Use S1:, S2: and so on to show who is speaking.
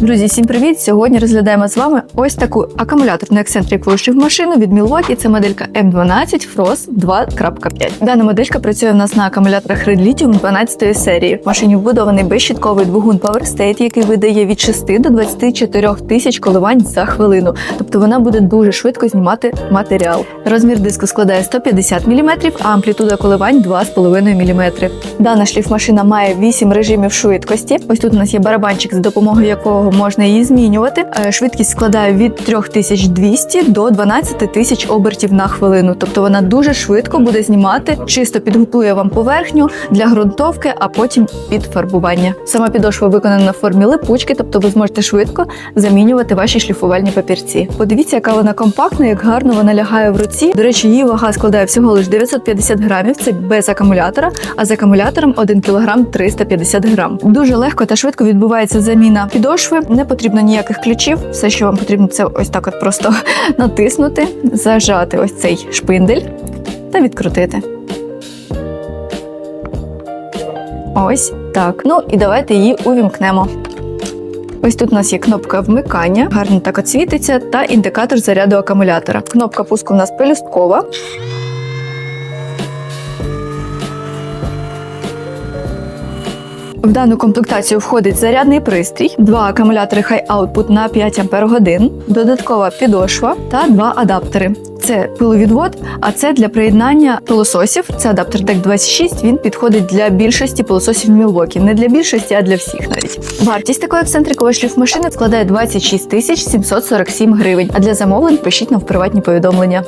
S1: Друзі, всім привіт! Сьогодні розглядаємо з вами ось таку акумуляторну ексцентрикову шліфмашину від Milwaukee. Це моделька M12 Frost 2.5. Дана моделька працює в нас на акумуляторах Red Lithium 12 серії. В машині вбудований безщітковий двигун Power State, який видає від 6 до 24 тисяч коливань за хвилину. Тобто вона буде дуже швидко знімати матеріал. Розмір диску складає 150 мм, а амплітуда коливань 2,5 мм. Дана шліфмашина має 8 режимів швидкості. Ось тут у нас є барабанчик, з допомогою якого можна її змінювати. Е, Швидкість складає від 3200 до 12 тисяч обертів на хвилину. Тобто вона дуже швидко буде знімати, чисто підготує вам поверхню для ґрунтовки, а потім під фарбування. Сама підошва виконана в формі липучки, тобто ви зможете швидко замінювати ваші шліфувальні папірці. Подивіться, яка вона компактна, як гарно вона лягає в руці. До речі, її вага складає всього лише 950 грамів. Це без акумулятора, а з акумулятором 1 кг 350 грам. Дуже легко та швидко відбувається заміна підошви. Не потрібно ніяких ключів. Все, що вам потрібно, це ось так от просто натиснути, зажати ось цей шпиндель та відкрутити. Ось так. Ну і давайте її увімкнемо. Ось тут у нас є кнопка вмикання, гарно так от світиться, та індикатор заряду акумулятора. Кнопка пуску у нас пелюсткова. В дану комплектацію входить зарядний пристрій, два акумулятори High Output на 5 Ах, додаткова підошва та два адаптери. Це пиловідвод, а це для приєднання пилососів. Це адаптер DEC 26. Він підходить для більшості пилососів Milwaukee. Не для більшості, а для всіх навіть. Вартість такої ексцентрикової шліфмашини складає 26 тисяч 747 гривень. А для замовлень пишіть нам в приватні повідомлення.